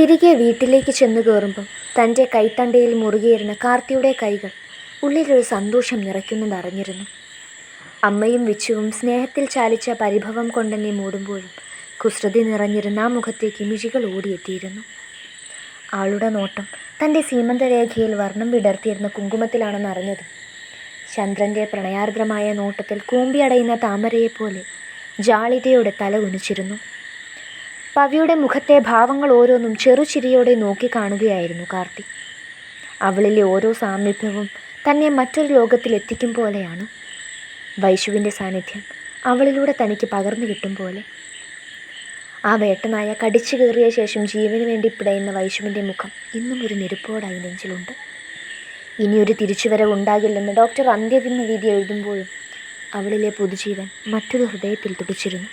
തിരികെ വീട്ടിലേക്ക് ചെന്നു കയറുമ്പം തന്റെ കൈത്തണ്ടയിൽ മുറുകിയിരുന്ന കാർത്തിയുടെ കൈകൾ ഉള്ളിലൊരു സന്തോഷം നിറയ്ക്കുന്നതറിഞ്ഞിരുന്നു അമ്മയും വിച്ചുവും സ്നേഹത്തിൽ ചാലിച്ച പരിഭവം കൊണ്ടെന്നെ മൂടുമ്പോഴും കുസൃതി നിറഞ്ഞിരുന്ന ആ മുഖത്തേക്ക് മിഴികൾ ഓടിയെത്തിയിരുന്നു. ആളുടെ നോട്ടം തന്റെ സീമന്തരേഖയിൽ വർണം വിടർത്തിയിരുന്ന കുങ്കുമത്തിലാണെന്ന് അറിഞ്ഞത്. ചന്ദ്രന്റെ പ്രണയാർദ്രമായ നോട്ടത്തിൽ കൂമ്പിയടയുന്ന താമരയെപ്പോലെ ജാളിതയോടെ തല കുനിച്ചിരുന്നു. പവിയുടെ മുഖത്തെ ഭാവങ്ങൾ ഓരോന്നും ചെറുചിരിയോടെ നോക്കിക്കാണുകയായിരുന്നു കാർത്തി. അവളിലെ ഓരോ സാമീപ്യവും തന്നെ മറ്റൊരു ലോകത്തിലെത്തിക്കും പോലെയാണ്. വൈശുവിന്റെ സാന്നിധ്യം അവളിലൂടെ തനിക്ക് പകർന്നു കിട്ടും പോലെ. ആ വേട്ടനായ കടിച്ചു കയറിയ ശേഷം ജീവന് വേണ്ടി പിടയുന്ന വൈശുവിന്റെ മുഖം ഇന്നും ഒരു നെരുപ്പോടായി നെഞ്ചിലുണ്ട്. ഇനിയൊരു തിരിച്ചുവരവ് ഉണ്ടാകില്ലെന്ന് ഡോക്ടർ അന്ത്യവിന്ന് വിധി എഴുതുമ്പോഴും അവളിലെ പുതുജീവൻ മറ്റൊരു ഹൃദയത്തിൽ തുടിച്ചിരുന്നു.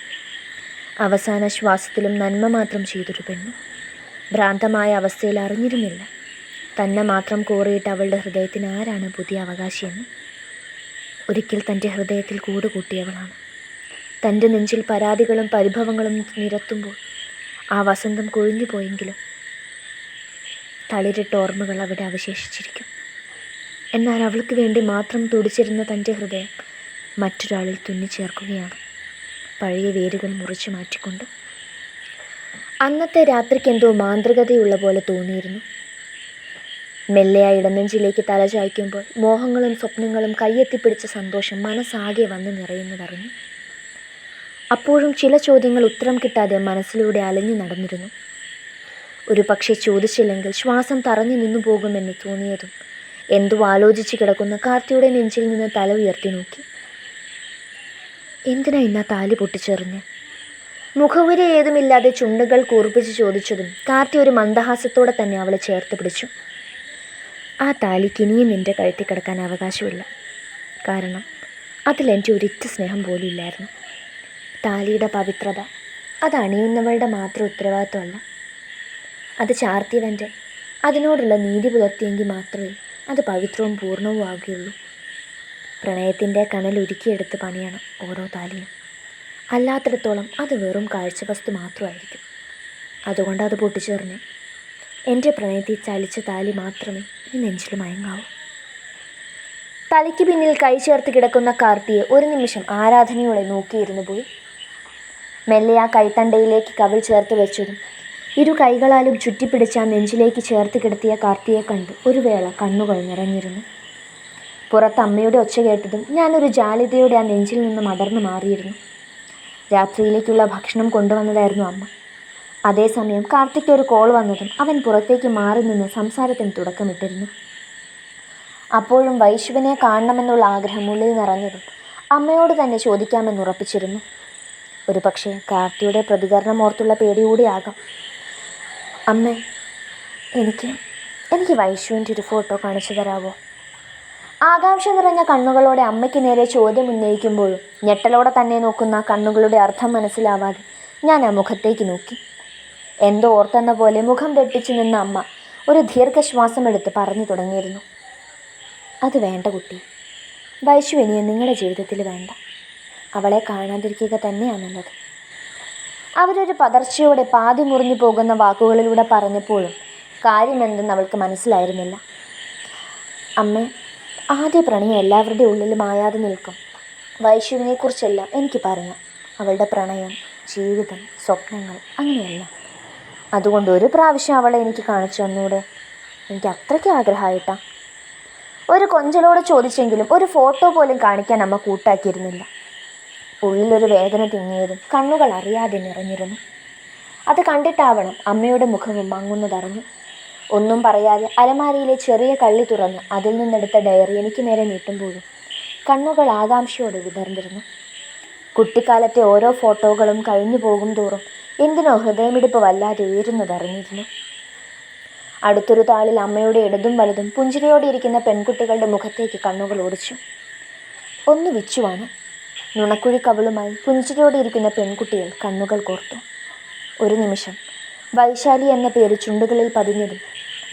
അവസാന ശ്വാസത്തിലും നന്മ മാത്രം ചെയ്തൊരു പെണ്ണു. ഭ്രാന്തമായ അവസ്ഥയിൽ അറിഞ്ഞിരുന്നില്ല. തന്നെ മാത്രം കോറിയിട്ട് അവളുടെ ഹൃദയത്തിന് ആരാണ് പുതിയ അവകാശിയെന്ന്. ഒരിക്കൽ തന്റെ ഹൃദയത്തിൽ കൂടുകൂട്ടിയവളാണ് തന്റെ നെഞ്ചിൽ പരാതികളും പരിഭവങ്ങളും നിരത്തുമ്പോൾ ആ വസന്തം കൊഴിഞ്ഞു പോയെങ്കിലും തളിരിട്ട ഓർമ്മകൾ അവിടെ അവശേഷിച്ചിരിക്കും. എന്നാൽ അവൾക്ക് വേണ്ടി മാത്രം തുടിച്ചിരുന്ന തന്റെ ഹൃദയം മറ്റൊരാളിൽ തുന്നിച്ചേർക്കുകയാണ്. പഴയ വേരുകൾ മുറിച്ചു മാറ്റിക്കൊണ്ട് അന്നത്തെ രാത്രിക്ക് എന്തോ മാന്ത്രികതയുള്ള പോലെ തോന്നിയിരുന്നു. മെല്ലെ ആ ഇടനെഞ്ചിലേക്ക് തല ചായ്ക്കുമ്പോൾ മോഹങ്ങളും സ്വപ്നങ്ങളും കയ്യെത്തിപ്പിടിച്ച സന്തോഷം മനസ്സാകെ വന്ന് നിറയുന്നതറിഞ്ഞു. അപ്പോഴും ചില ചോദ്യങ്ങൾ ഉത്തരം കിട്ടാതെ മനസ്സിലൂടെ അലഞ്ഞു നടന്നിരുന്നു. ഒരു പക്ഷേ ചോദിച്ചില്ലെങ്കിൽ ശ്വാസം തറഞ്ഞു നിന്നു പോകുമെന്ന് തോന്നിയതും എന്തോ ആലോചിച്ച് കിടക്കുന്ന കാർത്തിയുടെ നെഞ്ചിൽ നിന്ന് തല ഉയർത്തി നോക്കി. എന്തിനാ ഇന്നാ താലി പൊട്ടിച്ചെറിഞ്ഞ്? മുഖവുര ഏതുമില്ലാതെ ചുണ്ടുകൾ കൂർപ്പിച്ച് ചോദിച്ചതും കാർത്തി ഒരു മന്ദഹാസത്തോടെ തന്നെ അവളെ ചേർത്ത് പിടിച്ചു. ആ താലിക്ക് ഇനിയും നിന്റെ കഴുത്തി കിടക്കാൻ അവകാശമില്ല. കാരണം അതിലെന്റെ ഒരിറ്റ സ്നേഹം പോലും ഇല്ലായിരുന്നു. താലിയുടെ പവിത്രത അത് അണിയുന്നവളുടെ മാത്രം ഉത്തരവാദിത്വമല്ല. അത് ചാർത്തിയവന്റെ അതിനോടുള്ള നീതി പുലർത്തിയെങ്കിൽ മാത്രമേ അത് പവിത്രവും പൂർണവും ആവുകയുള്ളൂ പ്രണയത്തിന്റെ കനൽ ഉരുക്കിയെടുത്ത് പണിയണം ഓരോ താലിയും. അല്ലാത്തിടത്തോളം അത് വെറും കാഴ്ച കാഴ്ചവസ്തു മാത്രമായിരിക്കും. അതുകൊണ്ട് അത് പൊട്ടിച്ചേർന്ന് എന്റെ പ്രണയത്തിൽ ചലിച്ച താലി മാത്രമേ ഈ നെഞ്ചിൽ മയങ്ങാവൂ തലയ്ക്ക് പിന്നിൽ കൈ ചേർത്ത് കിടക്കുന്ന കാർത്തിയെ ഒരു നിമിഷം ആരാധനയോടെ നോക്കിയിരുന്നു പോയി. മെല്ലെ ആ കൈത്തണ്ടയിലേക്ക് കവിൾ ചേർത്ത് വെച്ചതും ഇരു കൈകളാലും ചുറ്റിപ്പിടിച്ച നെഞ്ചിലേക്ക് ചേർത്ത് കിടത്തിയ കാർത്തിയെ കണ്ട് ഒരു വേള കണ്ണുകൾ നിറഞ്ഞിരുന്നു. പുറത്ത് അമ്മയുടെ ഒച്ച കേട്ടതും ഞാനൊരു ജാലിതയോടെ ആ നെഞ്ചിൽ നിന്നും അടർന്നു മാറിയിരുന്നു. രാത്രിയിലേക്കുള്ള ഭക്ഷണം കൊണ്ടുവന്നതായിരുന്നു അമ്മ. അതേസമയം കാർത്തിക്ക് ഒരു കോൾ വന്നതും അവൻ പുറത്തേക്ക് മാറി നിന്ന് സംസാരത്തിന് തുടക്കമിട്ടിരുന്നു. അപ്പോഴും വൈശുവിനെ കാണണമെന്നുള്ള ആഗ്രഹം ഉള്ളിൽ നിറഞ്ഞതും അമ്മയോട് തന്നെ ചോദിക്കാമെന്ന് ഉറപ്പിച്ചിരുന്നു. ഒരു പക്ഷേ കാർത്തിയുടെ പ്രതികരണം ഓർത്തുള്ള പേടികൂടിയാകാം അമ്മേ എനിക്ക് എനിക്ക് വൈശുവിന്റെ ഒരു ഫോട്ടോ കാണിച്ചു തരാമോ ആകാംക്ഷ നിറഞ്ഞ കണ്ണുകളോടെ അമ്മയ്ക്ക് നേരെ ചോദ്യം ഉന്നയിക്കുമ്പോഴും ഞെട്ടലോടെ തന്നെ നോക്കുന്ന കണ്ണുകളുടെ അർത്ഥം മനസ്സിലാവാതെ ഞാൻ ആ മുഖത്തേക്ക് നോക്കി. എന്തോ ഓർത്തെന്ന പോലെ മുഖം തെട്ടിച്ചു നിന്ന അമ്മ ഒരു ദീർഘശ്വാസം എടുത്ത് പറഞ്ഞു തുടങ്ങിയിരുന്നു. അത് വേണ്ട കുട്ടി. വൈശു ഇനിയും നിങ്ങളുടെ ജീവിതത്തിൽ വേണ്ട. അവളെ കാണാതിരിക്കുക തന്നെയാണ് നല്ലത്. അവരൊരു പതർച്ചയോടെ പാതി മുറിഞ്ഞു പോകുന്ന വാക്കുകളിലൂടെ പറഞ്ഞപ്പോഴും കാര്യമെന്തെന്ന് അവൾക്ക് മനസ്സിലായിരുന്നില്ല. അമ്മേ ആദ്യ പ്രണയം എല്ലാവരുടെയും ഉള്ളിൽ മായാതെ നിൽക്കും. വൈശുവിനെക്കുറിച്ചെല്ലാം എനിക്ക് പറയാം. അവളുടെ പ്രണയം ജീവിതം സ്വപ്നങ്ങൾ അങ്ങനെയെല്ലാം. അതുകൊണ്ട് ഒരു പ്രാവശ്യം അവളെ എനിക്ക് കാണിച്ചു തന്നൂടെ? എനിക്ക് അത്രയ്ക്ക് ആഗ്രഹമായിട്ടാ. ഒരു കൊഞ്ചലോട് ചോദിച്ചെങ്കിലും ഒരു ഫോട്ടോ പോലും കാണിക്കാൻ അമ്മ കൂട്ടാക്കിയിരുന്നില്ല. ഉള്ളിലൊരു വേദന തിങ്ങിയതും കണ്ണുകൾ അറിയാതെ നിറഞ്ഞിരുന്നു. അത് കണ്ടിട്ടാവണം അമ്മയുടെ മുഖവും മങ്ങുന്നതറിഞ്ഞു. ഒന്നും പറയാതെ അലമാരിയിലെ ചെറിയ കള്ളി തുറന്ന് അതിൽ നിന്നെടുത്ത ഡയറി എനിക്ക് നേരെ നീട്ടുമ്പോഴും കണ്ണുകൾ ആകാംക്ഷയോടെ വിടർന്നിരുന്നു കുട്ടിക്കാലത്തെ ഓരോ ഫോട്ടോകളും കഴിഞ്ഞു പോകും തോറും എന്തിനോ ഹൃദയമിടിപ്പ് വല്ലാതെ ഉയരുന്നതറിഞ്ഞിരുന്നു. അടുത്തൊരു താളിൽ അമ്മയുടെ ഇടതും വലതും പുഞ്ചിരിയോടെ ഇരിക്കുന്ന പെൺകുട്ടികളുടെ മുഖത്തേക്ക് കണ്ണുകൾ ഓടിച്ചു. ഒന്ന് വിച്ചുവാണ് നുണക്കുഴി കവളുമായി പുഞ്ചിരിയോടെ ഇരിക്കുന്ന പെൺകുട്ടികൾ കണ്ണുകൾ കോർത്തു. ഒരു നിമിഷം. വൈശാലി എന്ന പേര് ചുണ്ടുകളിൽ പതിഞ്ഞതും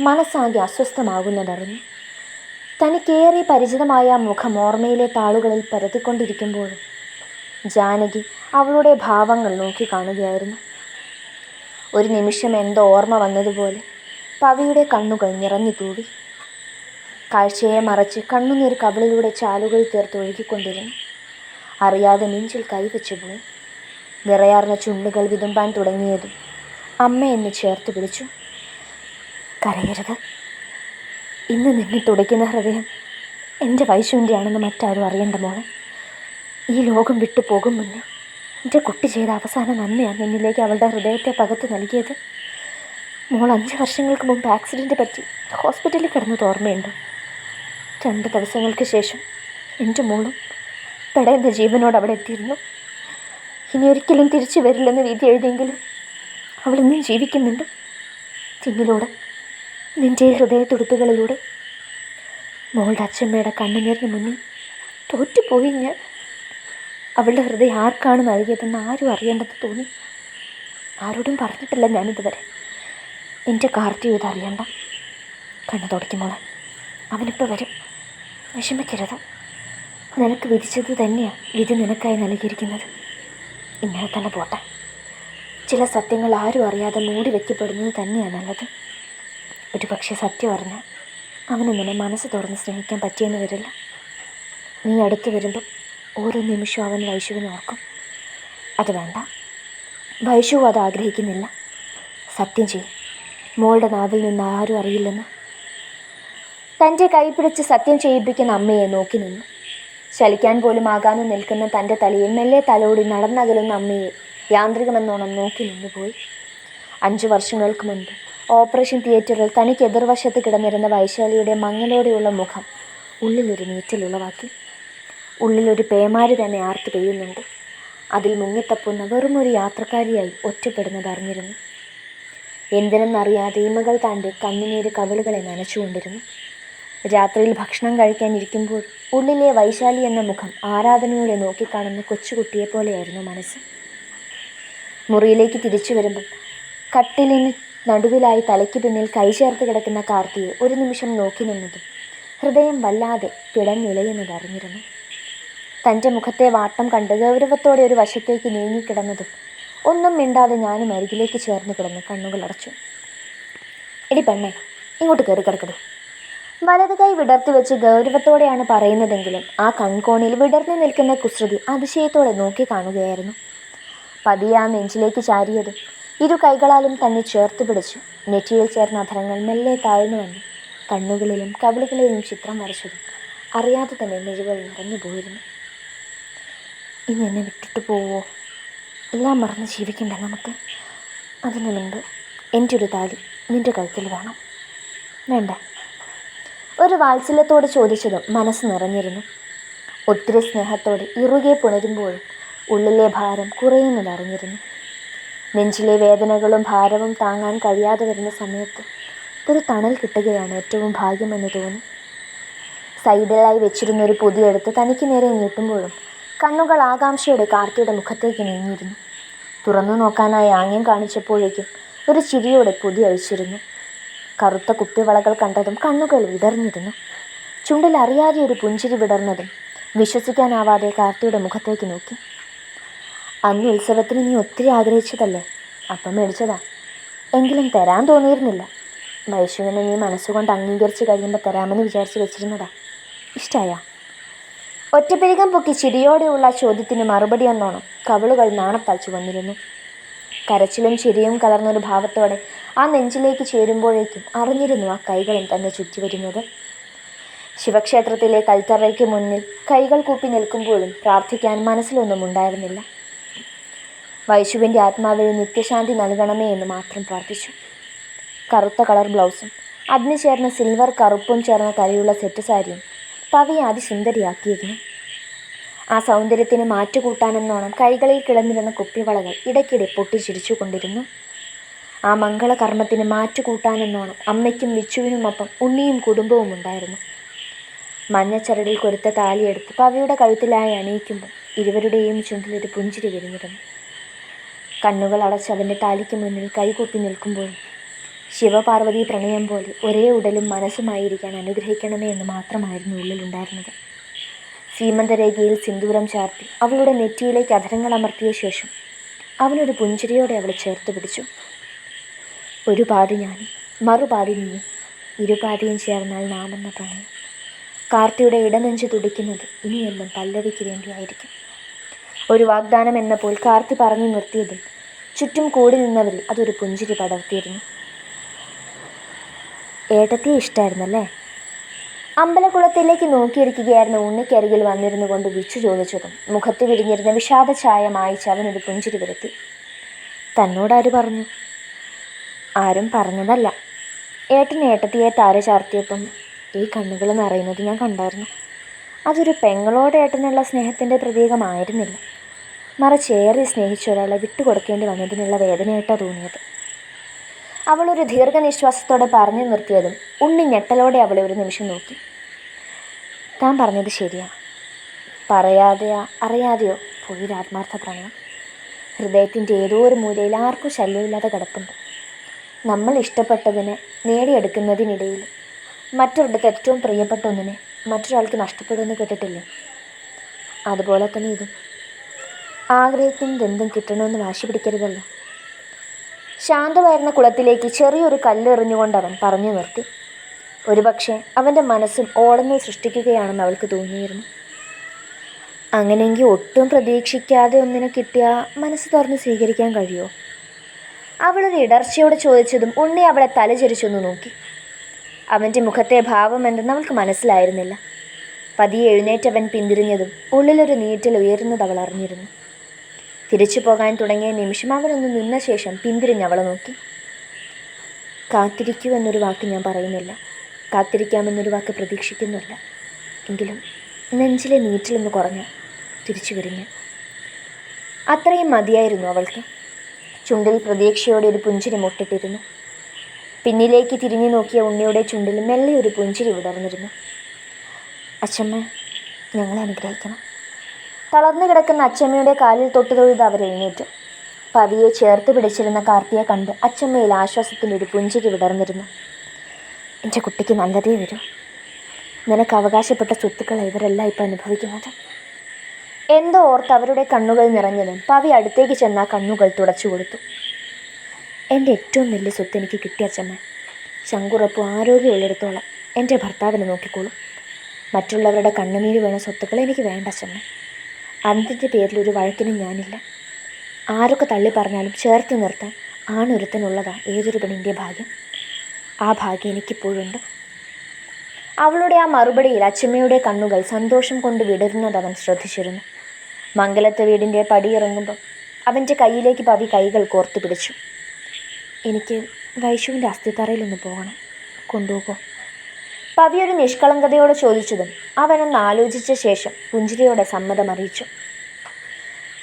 മനസ്സാകെ അസ്വസ്ഥമാകുന്നതറിഞ്ഞു. തനിക്കേറെ പരിചിതമായ മുഖം ഓർമ്മയിലെ താളുകളിൽ പരത്തിക്കൊണ്ടിരിക്കുമ്പോഴും ജാനകി അവളുടെ ഭാവങ്ങൾ നോക്കി കാണുകയായിരുന്നു. ഒരു നിമിഷം എന്തോ ഓർമ്മ വന്നതുപോലെ പവിയുടെ കണ്ണുകൾ നിറഞ്ഞു തൂവി. കാഴ്ചയെ മറച്ച് കണ്ണുനീർ കവിളിലൂടെ ചാലുകൾ തീർത്ത് ഒഴുകിക്കൊണ്ടിരുന്നു. അറിയാതെ നെഞ്ചിൽ കൈവച്ചു പോയി. വിറയാർന്ന ചുണ്ടുകൾ വിതുമ്പാൻ തുടങ്ങിയതും അമ്മ എന്നെ ചേർത്ത് പിടിച്ചു. കരയരുത്. ഇന്ന് നിന്നെ തുടയ്ക്കുന്ന ഹൃദയം എന്റെ വൈശുവിന്റെ ആണെന്ന് മറ്റാരും അറിയണ്ട മോളെ. ഈ ലോകം വിട്ടു പോകും മുന്നേ എന്റെ കുട്ടി ചെയ്ത അവസാന നന്മയാണ് എന്നിലേക്ക് അവളുടെ ഹൃദയത്തെ പകർത്തി നൽകിയത്. മോൾ അഞ്ച് വർഷങ്ങൾക്ക് മുമ്പ് ആക്സിഡന്റ് പറ്റി ഹോസ്പിറ്റലിൽ കിടന്നത് ഓർമ്മയുണ്ട്? രണ്ട് ദിവസങ്ങൾക്ക് ശേഷം എന്റെ മോളും പെടയുന്ന ജീവനോട് അവിടെ എത്തിയിരുന്നു. ഇനി ഒരിക്കലും തിരിച്ചു വരില്ലെന്ന് രീതി എഴുതിയെങ്കിലും അവളിന്നും ജീവിക്കുന്നുണ്ട്. ചിന്നിലൂടെ നിന്റെ ഹൃദയത്തുടുപ്പുകളിലൂടെ. മോളുടെ അച്ഛമ്മയുടെ കണ്ണുനീരിന് മുന്നിൽ തോറ്റുപോയി ഞാൻ. അവളുടെ ഹൃദയം ആർക്കാണ് നൽകിയതെന്ന് ആരും അറിയേണ്ടെന്ന് തോന്നി. ആരോടും പറഞ്ഞിട്ടില്ല ഞാനിതുവരെ എന്റെ കാർത്തിയും ഇതറിയണ്ട കണ്ണു തുടയ്ക്കും മോളെ. അവനിപ്പോൾ വരും. വിഷമിക്കരുത്. നിനക്ക് വിധിച്ചത് തന്നെയാണ് വിധി നിനക്കായി നൽകിയിരിക്കുന്നത്. ഇങ്ങനെ തന്നെ പോട്ടെ. ചില സത്യങ്ങൾ ആരും അറിയാതെ മൂടി വയ്ക്കപ്പെടുന്നത് തന്നെയാണ് നല്ലത്. ഒരു പക്ഷേ സത്യം അറിഞ്ഞാൽ അവന് നിന്നെ മനസ്സ് തുറന്ന് സ്നേഹിക്കാൻ പറ്റിയെന്ന് വരില്ല. നീ അടുത്ത് വരുമ്പം ഓരോ നിമിഷവും അവൻ വൈശുവിനെ ഓർക്കും. അത് വേണ്ട. വൈശു അത് ആഗ്രഹിക്കുന്നില്ല. സത്യം ചെയ്യും. മോളുടെ നാവിൽ നിന്ന് ആരും അറിയില്ലെന്ന്. തന്റെ കൈ പിടിച്ച് സത്യം ചെയ്യിപ്പിക്കുന്ന അമ്മയെ നോക്കി നിന്നു. ചലിക്കാൻ പോലും ആകാതെ നിൽക്കുന്ന തന്റെ തലയിൽ മെല്ലെ തലോടി നടന്നകലുന്ന അമ്മയെ യാന്ത്രികമെന്നോണം നോക്കി നിന്നുപോയി. അഞ്ചു വർഷങ്ങൾക്ക് മുൻപ് ഓപ്പറേഷൻ തിയേറ്ററിൽ തനിക്ക് എതിർവശത്ത് കിടന്നിരുന്ന വൈശാലിയുടെ മങ്ങലോടെയുള്ള മുഖം ഉള്ളിലൊരു നീറ്റലുളവാക്കി ഉള്ളിലൊരു പേമാരി തന്നെ ആർത്തു പെയ്യുന്നുണ്ട്. അതിൽ മുങ്ങിത്തപ്പുന്ന വെറും ഒരു യാത്രക്കാരിയായി ഒറ്റപ്പെടുന്നത് അറിഞ്ഞിരുന്നു. എന്തിനെന്നറിയാതെ ഇമകൾ താന്റെ കണ്ണുനീര് കവിളുകളെ നനച്ചുകൊണ്ടിരുന്നു. രാത്രിയിൽ ഭക്ഷണം കഴിക്കാനിരിക്കുമ്പോൾ ഉള്ളിലെ വൈശാലി എന്ന മുഖം ആരാധനയോടെ നോക്കിക്കാണുന്ന കൊച്ചുകുട്ടിയെപ്പോലെയായിരുന്നു മനസ്സ്. മുറിയിലേക്ക് തിരിച്ചു വരുമ്പോൾ കട്ടിലിന് നടുവിലായി തലയ്ക്ക് പിന്നിൽ കൈ ചേർത്ത് കിടക്കുന്ന കാർത്തിയെ ഒരു നിമിഷം നോക്കി നിന്നതും ഹൃദയം വല്ലാതെ പിടഞ്ഞുലയുന്നത് അറിഞ്ഞിരുന്നു. തന്റെ മുഖത്തെ വാട്ടം കണ്ട് ഗൗരവത്തോടെ ഒരു വശത്തേക്ക് നീങ്ങിക്കിടന്നതും ഒന്നും മിണ്ടാതെ ഞാനും അരികിലേക്ക് ചേർന്ന് കിടന്ന് കണ്ണുകൾ അടച്ചു. എടി പെണ്ണെ ഇങ്ങോട്ട് കയറി കിടക്കടി. വലത് കൈ വിടർത്തി വെച്ച് ഗൗരവത്തോടെയാണ് പറയുന്നതെങ്കിലും ആ കൺകോണിൽ വിടർന്നു നിൽക്കുന്ന കുസൃതി അതിശയത്തോടെ നോക്കി കാണുകയായിരുന്നു. പതിയെ ആ നെഞ്ചിലേക്ക് ചാരിയതും ഇരു കൈകളാലും തന്നെ ചേർത്ത് പിടിച്ചു നെറ്റിയിൽ ചേർന്ന അധരങ്ങൾ മെല്ലെ താഴ്ന്നു വന്നു. കണ്ണുകളിലും കവിളുകളിലും ചിത്രം വരച്ചതും അറിയാതെ തന്നെ മെഴുകൾ നിറഞ്ഞു പോയിരുന്നു. ഇനി എന്നെ വിട്ടിട്ട് പോവോ? എല്ലാം മറന്ന് ജീവിക്കണ്ട നമുക്ക്? അതിനു മുൻപ് എന്റെ ഒരു താലി നിന്റെ കഴുത്തിൽ വേണം. വേണ്ട. ഒരു വാത്സല്യത്തോട് ചോദിച്ചതും മനസ്സ് നിറഞ്ഞിരുന്നു. ഒത്തിരി സ്നേഹത്തോടെ ഇറുകെ പുണരുമ്പോഴും ഉള്ളിലെ ഭാരം കുറയുന്നത് അറിഞ്ഞിരുന്നു. നെഞ്ചിലെ വേദനകളും ഭാരവും താങ്ങാൻ കഴിയാതെ വരുന്ന സമയത്ത് ഒരു തണൽ കിട്ടുകയാണ് ഏറ്റവും ഭാഗ്യമെന്ന് തോന്നി. സൈഡിലായി വെച്ചിരുന്ന ഒരു പൊതിയെടുത്ത് തനിക്ക് നേരെ നീട്ടുമ്പോഴും കണ്ണുകൾ ആകാംക്ഷയോടെ കാർത്തിയുടെ മുഖത്തേക്ക് നീങ്ങിയിരുന്നു. തുറന്നു നോക്കാനായി ആംഗ്യം കാണിച്ചപ്പോഴേക്കും ഒരു ചിരിയോടെ പൊതി അഴിച്ചിരുന്നു. കറുത്ത കുപ്പിവളകൾ കണ്ടതും കണ്ണുകൾ വിടർന്നിരുന്നു. ചുണ്ടിൽ അറിയാതെ ഒരു പുഞ്ചിരി വിടർന്നതും വിശ്വസിക്കാനാവാതെ കാർത്തിയുടെ മുഖത്തേക്ക് നോക്കി. അന്ന് ഉത്സവത്തിന് നീ ഒത്തിരി ആഗ്രഹിച്ചതല്ലേ? അപ്പം മേടിച്ചതാ. എങ്കിലും തരാൻ തോന്നിയിരുന്നില്ല. വൈശുവിനെ നീ മനസ്സുകൊണ്ട് അംഗീകരിച്ച് കഴിയുമ്പോൾ തരാമെന്ന് വിചാരിച്ച് വെച്ചിരുന്നതാ. ഇഷ്ടായോ? ഒറ്റപ്പെരുകം പൊക്കി ചിരിയോടെയുള്ള ചോദ്യത്തിന് മറുപടി എന്നോണം കവിളുകൾ നാണത്താൽ വന്നിരുന്നു കരച്ചിലും ചിരിയും കലർന്നൊരു ഭാവത്തോടെ ആ നെഞ്ചിലേക്ക് ചേരുമ്പോഴേക്കും അറിഞ്ഞിരുന്നു ആ കൈകളും തന്നെ ചുറ്റി വരുന്നത്. ശിവക്ഷേത്രത്തിലെ കൽത്തറയ്ക്ക് മുന്നിൽ കൈകൾ കൂപ്പി നിൽക്കുമ്പോഴും പ്രാർത്ഥിക്കാൻ മനസ്സിലൊന്നും ഉണ്ടായിരുന്നില്ല. വൈശുവിന്റെ ആത്മാവിന് നിത്യശാന്തി നൽകണമേ എന്ന് മാത്രം പ്രാർത്ഥിച്ചു. കറുത്ത കളർ ബ്ലൗസും അതിന് ചേർന്ന സിൽവർ കറുപ്പും ചേർന്ന കരയുള്ള സെറ്റ് സാരിയും പവിയെ അതിസുന്ദരിയാക്കിയിരുന്നു. ആ സൗന്ദര്യത്തിന് മാറ്റുകൂട്ടാനെന്നോണം കൈകളിൽ കിടന്നിരുന്ന കുപ്പിവളകൾ ഇടയ്ക്കിടെ പൊട്ടിച്ചിരിച്ചു കൊണ്ടിരുന്നു ആ മംഗളകർമ്മത്തിന് മാറ്റുകൂട്ടാനെന്നോണം അമ്മയ്ക്കും വിച്ചുവിനുമൊപ്പം ഉണ്ണിയും കുടുംബവും ഉണ്ടായിരുന്നു. മഞ്ഞച്ചരടിൽ കൊരുത്ത താലിയെടുത്ത് പവിയുടെ കഴുത്തിലായി അണിയിക്കുമ്പോൾ ഇരുവരുടെയും ചുണ്ടിലൊരു പുഞ്ചിരി വിരിഞ്ഞിരുന്നു. കണ്ണുകൾ അടച്ച് അവന്റെ താലിക്ക് മുന്നിൽ കൈകൂപ്പി നിൽക്കുമ്പോൾ ശിവപാർവതി പ്രണയം പോലെ ഒരേ ഉടലും മനസ്സുമായിരിക്കാൻ അനുഗ്രഹിക്കണമേ എന്ന് മാത്രമായിരുന്നു ഉള്ളിലുണ്ടായിരുന്നത്. സീമന്തരേഖയിൽ സിന്ദൂരം ചാർത്തി അവളുടെ നെറ്റിയിലേക്ക് അധരങ്ങൾ അമർത്തിയ ശേഷം അവനൊരു പുഞ്ചിരിയോടെ അവളെ ചേർത്ത് പിടിച്ചു. ഒരു പാതി ഞാൻ മറുപാതി നീ ഇരുപാതിയും ചേർന്നാൽ നാമെന്ന പ്രണയം. കാർത്തിയുടെ ഇടനെഞ്ച് തുടിക്കുന്നത് ഇനിയെല്ലാം പല്ലവിക്ക് വേണ്ടിയായിരിക്കും. ഒരു വാഗ്ദാനം എന്നപ്പോൾ കാർത്തി പറഞ്ഞു നിർത്തിയതും ചുറ്റും കൂടി നിന്നവരിൽ അതൊരു പുഞ്ചിരി പടർത്തിയിരുന്നു. ഏട്ടത്തിയെ ഇഷ്ടമായിരുന്നല്ലേ അമ്പലക്കുളത്തിലേക്ക് നോക്കിയിരിക്കുകയായിരുന്ന ഉണ്ണിക്കരികിൽ വന്നിരുന്നു കൊണ്ട് വിച്ചു ചോദിച്ചതും മുഖത്ത് വിരിഞ്ഞിരുന്ന വിഷാദ ഛായ മായിച്ച് അവനൊരു പുഞ്ചിരി വരുത്തി തന്നോടാര് പറഞ്ഞു? ആരും പറഞ്ഞതല്ല. ഏട്ടൻ ഏട്ടത്തിയെ താര ചാർത്തിയപ്പം ഈ കണ്ണുകൾ നിറയുന്നത് ഞാൻ കണ്ടായിരുന്നു. അതൊരു പെങ്ങളോട് ഏട്ടനുള്ള സ്നേഹത്തിന്റെ പ്രതീകമായിരുന്നില്ല. മറിച്ച് ഏറെ സ്നേഹിച്ച ഒരാളെ വിട്ടുകൊടുക്കേണ്ടി വന്നതിനുള്ള വേദനയായിട്ടാണ് തോന്നിയത്. അവളൊരു ദീർഘനിശ്വാസത്തോടെ പറഞ്ഞു നിർത്തിയതും ഉണ്ണി ഞെട്ടലോടെ അവളെ ഒരു നിമിഷം നോക്കി. താൻ പറഞ്ഞത് ശരിയാ. പറയാതെയോ അറിയാതെയോ? പോയൊരു ആത്മാർത്ഥ പ്രണയം. ഹൃദയത്തിന്റെ ഏതോ ഒരു മൂലയിൽ ആർക്കും ശല്യമില്ലാതെ കിടപ്പുണ്ട്. നമ്മൾ ഇഷ്ടപ്പെട്ടതിനെ നേടിയെടുക്കുന്നതിനിടയിൽ മറ്റൊരിടത്ത് ഏറ്റവും പ്രിയപ്പെട്ട ഒന്നിനെ മറ്റൊരാൾക്ക് നഷ്ടപ്പെടുമെന്ന് കേട്ടിട്ടില്ലേ? അതുപോലെ തന്നെ ഇതും. ആഗ്രഹിക്കുന്നത് എന്തും കിട്ടണമെന്ന് വാശി പിടിക്കരുതല്ലോ. ശാന്തമായിരുന്ന കുളത്തിലേക്ക് ചെറിയൊരു കല്ലെറിഞ്ഞുകൊണ്ട് അവൻ പറഞ്ഞു നിർത്തി. ഒരുപക്ഷെ അവന്റെ മനസ്സും ഓളങ്ങൾ സൃഷ്ടിക്കുകയാണെന്ന് അവൾക്ക് തോന്നിയിരുന്നു. അങ്ങനെയെങ്കിൽ ഒട്ടും പ്രതീക്ഷിക്കാതെ ഒന്നിനെ കിട്ടിയാൽ മനസ്സ് തുറന്ന് സ്വീകരിക്കാൻ കഴിയുമോ? അവളൊരു ഇടർച്ചയോടെ ചോദിച്ചതും ഉണ്ണി അവളെ തലചരിച്ചൊന്ന് നോക്കി. അവന്റെ മുഖത്തെ ഭാവം എന്തെന്ന് അവൾക്ക് മനസ്സിലായിരുന്നില്ല. പതിയെ എഴുന്നേറ്റവൻ പിന്തിരിഞ്ഞതും ഉള്ളിലൊരു നീറ്റൽ ഉയരുന്നത് അവൾ അറിഞ്ഞിരുന്നു. തിരിച്ചു പോകാൻ തുടങ്ങിയ നിമിഷം അവനൊന്ന് നിന്ന ശേഷം പിന്തിരിഞ്ഞ് അവളെ നോക്കി. കാത്തിരിക്കൂ എന്നൊരു വാക്ക് ഞാൻ പറയുന്നില്ല. കാത്തിരിക്കാമെന്നൊരു വാക്ക് പ്രതീക്ഷിക്കുന്നില്ല. എങ്കിലും നെഞ്ചിലെ നീറ്റിലൊന്ന് കുറഞ്ഞ തിരിച്ചു വിരിഞ്ഞ്. അത്രയും മതിയായിരുന്നു അവൾക്ക്. ചുണ്ടിൽ പ്രതീക്ഷയോടെ ഒരു പുഞ്ചിരി മുട്ടിട്ടിരുന്നു. പിന്നിലേക്ക് തിരിഞ്ഞു നോക്കിയ ഉണ്ണിയുടെ ചുണ്ടിൽ മെല്ലെ ഒരു പുഞ്ചിരി വിടർന്നിരുന്നു. അച്ഛമ്മ ഞങ്ങളെ അനുഗ്രഹിക്കണം. തളർന്നു കിടക്കുന്ന അച്ചമ്മയുടെ കാലിൽ തൊട്ടു തൊഴുത് അവർ എഴുന്നേറ്റു. പതിയെ ചേർത്ത് പിടിച്ചിരുന്ന കാർത്തിയെ കണ്ട് അച്ചമ്മയിൽ ആശ്വാസത്തിന്റെ ഒരു പുഞ്ചിരി വിടർന്നിരുന്നു. എന്റെ കുട്ടിക്ക് നല്ലതേ വരൂ. നിനക്ക് അവകാശപ്പെട്ട സ്വത്തുക്കൾ ഇവരെല്ലാം ഇപ്പം അനുഭവിക്കുന്നത്? എന്തോ ഓർത്ത് അവരുടെ കണ്ണുകൾ നിറഞ്ഞതും പവി അടുത്തേക്ക് ചെന്ന കണ്ണുകൾ തുടച്ചു കൊടുത്തു. എന്റെ ഏറ്റവും വലിയ സ്വത്ത് എനിക്ക് കിട്ടിയ അച്ചമ്മ. ശങ്കുറപ്പും ആരോഗ്യമുള്ളിടത്തോളം എന്റെ ഭർത്താവിനെ നോക്കിക്കോളും. മറ്റുള്ളവരുടെ കണ്ണുനീര് വീണ സ്വത്തുക്കൾ എനിക്ക് വേണ്ട അച്ചമ്മ. അതിന്റെ പേരിൽ ഒരു വഴക്കിനും ഞാനില്ല. ആരൊക്കെ തള്ളി പറഞ്ഞാലും ചേർത്ത് നിർത്താൻ ആണൊരുത്തനുള്ളതാണ് ഏതൊരു പെണ്ണിന്റെ ഭാഗ്യം? ആ ഭാഗ്യം എനിക്കിപ്പോഴുണ്ട്. അവളുടെ ആ മറുപടിയിൽ അച്ചമ്മയുടെ കണ്ണുകൾ സന്തോഷം കൊണ്ട് വിടരുന്നത് അവൻ ശ്രദ്ധിച്ചിരുന്നു. മംഗലത്തെ വീടിന്റെ പടിയിറങ്ങുമ്പോൾ അവന്റെ കയ്യിലേക്ക് പവി കൈകൾ കോർത്തു പിടിച്ചു. എനിക്ക് വൈശുവിന്റെ അസ്ഥിത്തറയിലൊന്ന് പോകണം. കൊണ്ടുപോകോ. പവി ഒരു നിഷ്കളങ്കതയോടെ ചോദിച്ചതും അവനൊന്ന് ആലോചിച്ച ശേഷം പുഞ്ചിരിയോടെ സമ്മതം അറിയിച്ചു.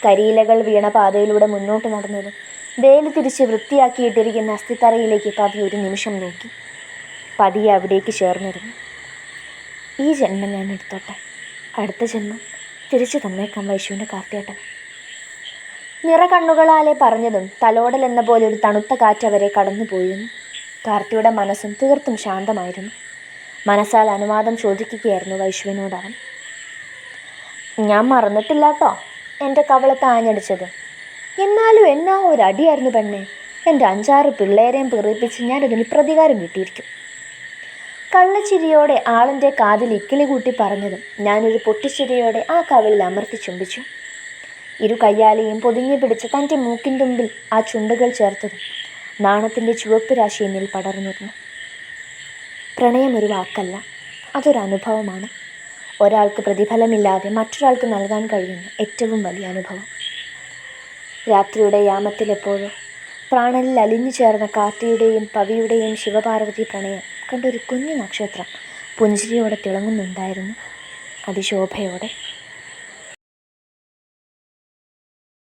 കരിയിലകൾ വീണ പാതയിലൂടെ മുന്നോട്ട് നടന്നതും വേൽ തിരിച്ച് വൃത്തിയാക്കിയിട്ടിരിക്കുന്ന അസ്ഥിത്തറയിലേക്ക് പവി ഒരു നിമിഷം നോക്കി. പതിയെ അവിടേക്ക് ചേർന്നിരുന്നു. ഈ ജന്മം ഞാൻ എടുത്തോട്ടെ. അടുത്ത ജന്മം തിരിച്ചു തന്നേക്കാം വൈശുവിന്റെ കാർത്തിയേട്ടൻ. നിറകണ്ണുകളാലെ പറഞ്ഞതും തലോടൽ എന്ന പോലെ ഒരു തണുത്ത കാറ്റ് അവരെ കടന്നുപോയിരുന്നു. കാർത്തിയുടെ മനസ്സും തീർത്തും ശാന്തമായിരുന്നു. മനസ്സാൽ അനുവാദം ചോദിക്കുകയായിരുന്നു വൈശുവിനോട് അവൻ ഞാൻ മറന്നിട്ടില്ല കേട്ടോ എന്റെ കവളത്ത് ആഞ്ഞടിച്ചത് എന്നാലും എന്നാ ഒരു അടിയായിരുന്നു പെണ്ണെ. എന്റെ അഞ്ചാറ് പിള്ളേരെയും പിറിപ്പിച്ച് ഞാനതിന് പ്രതികാരം കിട്ടിയിരിക്കും. കള്ളച്ചിരിയോടെ ആളിന്റെ കാതിൽ ഇക്കിളി കൂട്ടി പറഞ്ഞതും ഞാനൊരു പൊട്ടിച്ചിരിയോടെ ആ കവിളിൽ അമർത്തി ചുംബിച്ചു. ഇരു കയ്യാലെയും പൊതിഞ്ഞു പിടിച്ച് തന്റെ മൂക്കിൻ തുമ്പിൽ ആ ചുണ്ടുകൾ ചേർത്തതും നാണത്തിന്റെ ചുവപ്പ് രാശി എന്നിൽ പടർന്നിരുന്നു. പ്രണയം ഒരു വാക്കല്ല. അതൊരനുഭവമാണ് ഒരാൾക്ക് പ്രതിഫലമില്ലാതെ മറ്റൊരാൾക്ക് നൽകാൻ കഴിയുന്ന ഏറ്റവും വലിയ അനുഭവം. രാത്രിയുടെ യാമത്തിലെപ്പോഴോ പ്രാണനിൽ അലിഞ്ഞു ചേർന്ന കാർത്തിയുടെയും പവിയുടെയും ശിവപാർവതി പ്രണയം കണ്ടൊരു കുഞ്ഞു നക്ഷത്രം പുഞ്ചിരിയോടെ തിളങ്ങുന്നുണ്ടായിരുന്നു. അതിശോഭയോടെ